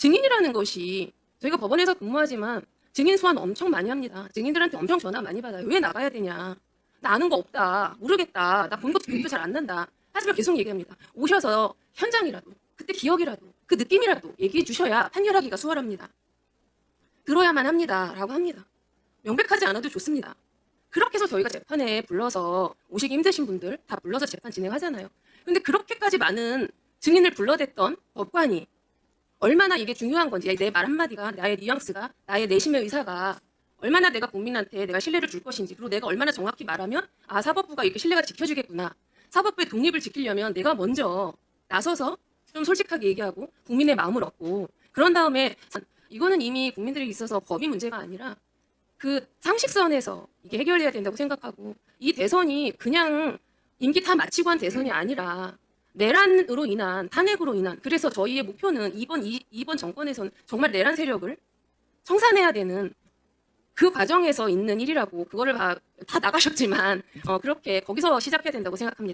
증인이라는 것이 저희가 법원에서 근무하지만 증인 소환 엄청 많이 합니다. 증인들한테 엄청 전화 많이 받아요. 왜 나가야 되냐? 나 아는 거 없다. 모르겠다. 나 본 것도 기억도 잘 안 난다. 하지만 계속 얘기합니다. 오셔서 현장이라도 그때 기억이라도 그 느낌이라도 얘기해 주셔야 판결하기가 수월합니다. 들어야만 합니다. 라고 합니다. 명백하지 않아도 좋습니다. 그렇게 해서 저희가 재판에 불러서 오시기 힘드신 분들 다 불러서 재판 진행하잖아요. 근데 그렇게까지 많은 증인을 불러댔던 법관이 얼마나 이게 중요한 건지 내 말 한마디가 나의 뉘앙스가 나의 내심의 의사가 얼마나 내가 국민한테 내가 신뢰를 줄 것인지 그리고 내가 얼마나 정확히 말하면 아 사법부가 이렇게 신뢰가 지켜주겠구나. 사법부의 독립을 지키려면 내가 먼저 나서서 좀 솔직하게 얘기하고 국민의 마음을 얻고 그런 다음에 이거는 이미 국민들에게 있어서 법이 문제가 아니라 그 상식선에서 이게 해결돼야 된다고 생각하고 이 대선이 그냥 임기 다 마치고 한 대선이 아니라 내란으로 인한 탄핵으로 인한 그래서 저희의 목표는 이번 이, 이번 정권에서는 정말 내란 세력을 청산해야 되는 그 과정에서 있는 일이라고 그거를 다, 다 나가셨지만 어, 그렇게 거기서 시작해야 된다고 생각합니다.